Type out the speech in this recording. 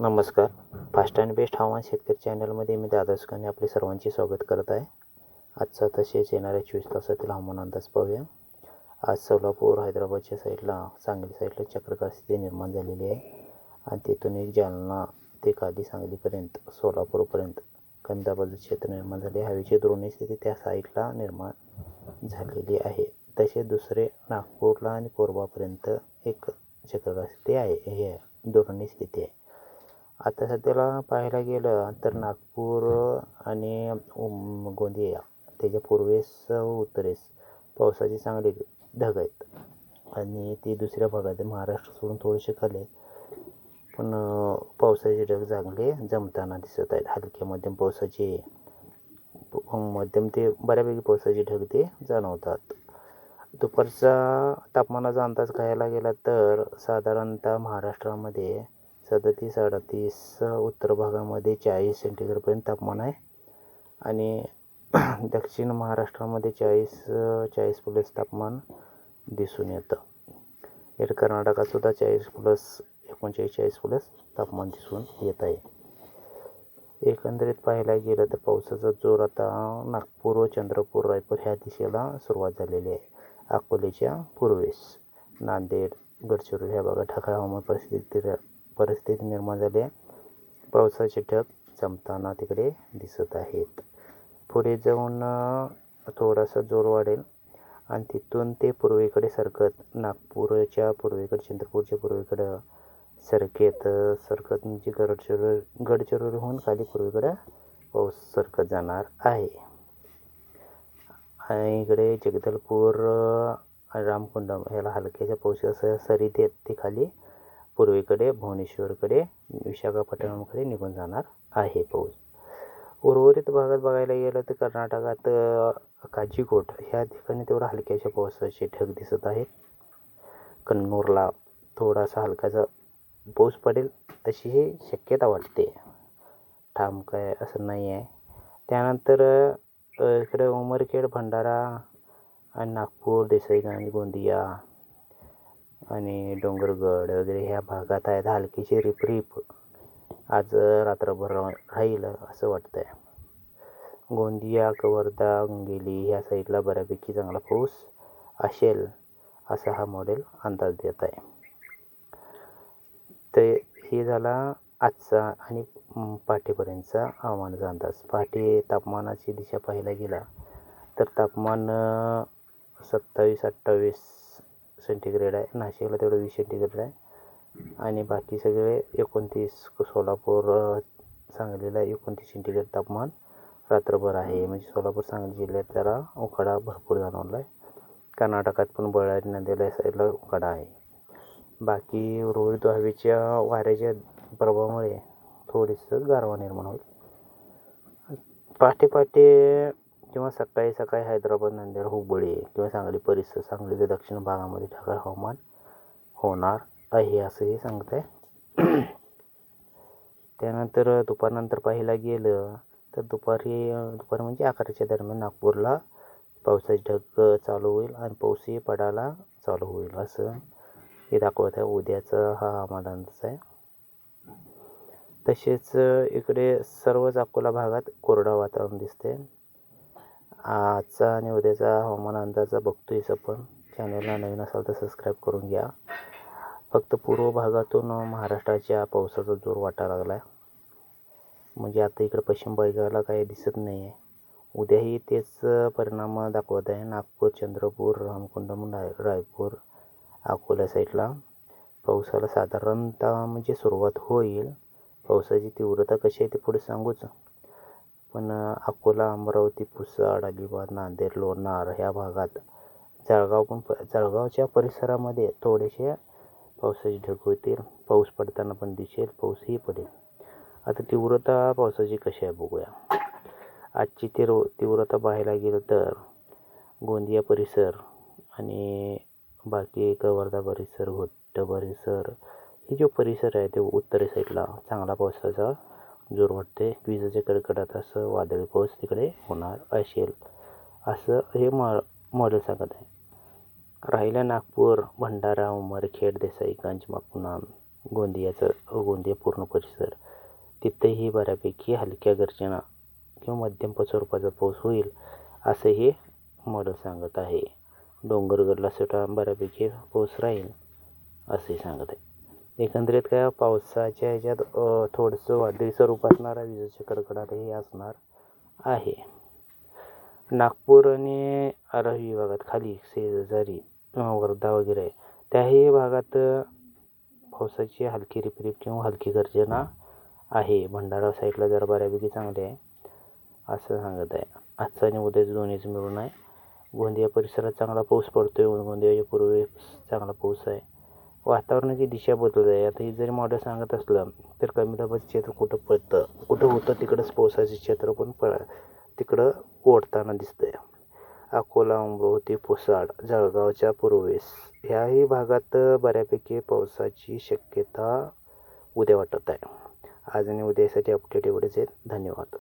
नमस्कार. Fast and best हवामान शेतकरी चॅनलमध्ये मी दादा सुकाने आपले सर्वांचे स्वागत करत आहे. आजचा तसेच येणाऱ्या चोवीस तासातील हवामान अंदाज पाहूया. आज सोलापूर हैदराबादच्या साईडला सांगली साईडला चक्रकार स्थिती निर्माण झालेली आहे. आणि तिथून एक जालना ते खाली सांगलीपर्यंत सोलापूरपर्यंत कंदाबाजू क्षेत्र निर्माण झाले. हवेची द्रोणी स्थिती त्या साईडला निर्माण झालेली आहे. तसेच दुसरे नागपूरला आणि कोरबापर्यंत एक चक्रकार स्थिती आहे. हे दोन्ही स्थिती आहे. आता सध्याला पाहायला गेलं तर नागपूर आणि गोंदिया त्याच्या पूर्वेस व उत्तरेस पावसाचे चांगले ढग आहेत. आणि ते दुसऱ्या भागात महाराष्ट्र सोडून थोडेसे खाली पण पावसाचे ढग चांगले जमताना दिसत आहेत. हलक्या मध्यम पावसाचे मध्यम ते बऱ्यापैकी पावसाचे ढग ते जाणवतात. दुपारचा तापमानाचा अंदाज घ्यायला गेला तर साधारणतः महाराष्ट्रामध्ये सदतीस अडतीस उत्तर भागामध्ये चाळीस सेंटीग्रेडपर्यंत तापमान आहे. आणि दक्षिण महाराष्ट्रामध्ये चाळीस चाळीस प्लस तापमान दिसून येतं. इकडे कर्नाटकातसुद्धा चाळीस प्लस एकोणचाळीस चाळीस प्लस तापमान दिसून येत आहे. एकंदरीत पाहायला गेलं तर पावसाचा जोर आता नागपूर व चंद्रपूर रायपूर ह्या दिशेला सुरुवात झालेली आहे. अकोलेच्या पूर्वेस नांदेड गडचिरोली ह्या भागात ढगाळ हवामान परिस्थिती परिस्थिती निर्माण झाली आहे. पावसाचे ढग जमताना तिकडे दिसत आहेत. पुढे जाऊन थोडासा जोर वाढेल. आणि तिथून ते पूर्वेकडे सरकत नागपूरच्या पूर्वेकडे चंद्रपूरच्या पूर्वेकडं सरकेत सरकत म्हणजे गडचिरोली गडचिरोलीहून खाली पूर्वेकडं पाऊस सरकत जाणार आहे. आणि इकडे जगदलपूर रामकुंडम ह्याला हलक्याच्या पावसाच्या सरी देत ते खाली पूर्वेकडे भुवनेश्वरकडे विशाखापट्टणमकडे निघून जाणार आहे पाऊस. उर्वरित भागात बघायला गेलं तर कर्नाटकात काजीकोट ह्या ठिकाणी तेवढा हलक्याच्या पावसाचे ढग दिसत आहेत कन्नूरला थोडासा हलक्याचा पाऊस पडेल अशी ही शक्यता वाटते. ठाम काय असं नाही आहे त्यानंतर इकडे उमरखेड भंडारा आणि नागपूर देसाईगंज गोंदिया आणि डोंगरगड वगैरे ह्या भागात आहेत. हलकीशी रिपरिप आज रात्रभर राहील असं वाटतं आहे गोंदिया कवर्धा गंगेली ह्या साईडला बऱ्यापैकी चांगला पाऊस असेल असा हा मॉडेल अंदाज देत आहे. ते हे झाला आजचा आणि पहाटेपर्यंतचा हवामानाचा अंदाज. पहाटे तापमानाची दिशा पाहायला गेला तर तापमान सत्तावीस अठ्ठावीस सेंटीग्रेड आहे. नाशिकला तेवढं वीस सेंटीग्रेड आहे. आणि बाकी सगळे एकोणतीस सोलापूर सांगलीला एकोणतीस सेंटीग्रेड तापमान रात्रभर आहे. म्हणजे सोलापूर सांगली जिल्ह्यात त्याला उकाडा भरपूर जाणवला आहे कर्नाटकात पण बळारी नदीला या साईडला उकाडा आहे. बाकी उर्वरित हवेच्या वाऱ्याच्या प्रभावामुळे थोडीसं गारवा निर्माण होईल. पहाटे पहाटे किंवा सकाळी सकाळी हैदराबाद नांदेड हुबळी किंवा सांगली परिसर सांगलीच्या दक्षिण भागामध्ये ढगाळ हवामान होणार आहे असंही सांगत आहे त्यानंतर दुपारनंतर पाहायला गेलं तर दुपारी दुपार म्हणजे अकराच्या दरम्यान नागपूरला पावसाचे ढग चालू होईल आणि पाऊसही पडायला चालू होईल असं हे दाखवत आहे उद्याचा हा हवामान अंदाज आहे. तसेच इकडे सर्वच अकोला भागात कोरडं वातावरण दिसते आजचा आणि उद्याचा हवामान अंदाजा बघतोयच आपण चॅनलला नवीन असाल तर सबस्क्राईब करून घ्या. फक्त पूर्व भागातून महाराष्ट्राच्या पावसाचा जोर वाटायला लागला आहे म्हणजे आता इकडं पश्चिम बंगालला काही दिसत नाही आहे उद्याही तेच परिणाम दाखवत आहे. नागपूर चंद्रपूर रामकुंडम राय रायपूर अकोला साईडला. पावसाला साधारणतः म्हणजे सुरुवात होईल. पावसाची तीव्रता कशी आहे ते पुढे सांगूच. पण अकोला अमरावती पुसद अलिबाग नांदेड लोणार ह्या भागात जळगाव पण प जळगावच्या परिसरामध्ये थोडेसे पावसाचे ढग होतील. पाऊस पडताना पण दिसेल पाऊसही पडेल. आता तीव्रता पावसाची कशी आहे बघूया. आजची तीव्र तीव्रता पाहायला गेलं तर गोंदिया परिसर आणि बाकी कवर्धा परिसर घोट्ट परिसर हे जो परिसर आहे ते उत्तरे साईडला चांगला पावसाचा जोर वाटते विजेचे कडकडाट असं वादळी पाऊस तिकडे होणार असेल. असं हे मॉ मॉडेल सांगत आहे. राहिलं नागपूर भंडारा उमरखेड देसाईगंज मकुना गोंदियाचं गोंदिया पूर्ण परिसर. तिथेही बऱ्यापैकी हलक्या गर्जना किंवा मध्यम स्वरूपाचा पाऊस होईल असं हे मॉडेल सांगत आहे. डोंगरगडला सुद्धा बऱ्यापैकी पाऊस राहील असंही सांगत आहे. एकंदरीत काय पावसाच्या ह्याच्यात थोडंसं वादळी स्वरूप असणारा विजेचे कडकडाट हे असणार आहे. नागपूर आणि आरावी विभागात खाली शेजारी वर्धा वगैरे आहे. त्याही भागात पावसाची हलकी रिपरिप किंवा हलकी गर्जना आहे. भंडारा साईडला जरा बऱ्यापैकी चांगली आहे असं सांगत आहे. आजचा आणि उद्याचं दोन्हीच मिळून आहे. गोंदिया परिसरात चांगला पाऊस पडतो आहे गोंदियाच्या पूर्वेस चांगला पाऊस आहे. वातावरणाची दिशा बदलत आहे आता हे जरी मॉडेल सांगत असलं तर कमी दाबाचं क्षेत्र कुठं पडतं? कुठं होतं? तिकडंच पावसाचे क्षेत्र पण पड तिकडं ओढताना दिसतंय. अकोला अमरावती पुसाड जळगावच्या पूर्वेस ह्याही भागात बऱ्यापैकी पावसाची शक्यता उद्या वाटत आहे. आज आणि उद्यासाठी अपडेट एवढेच आहेत. धन्यवाद.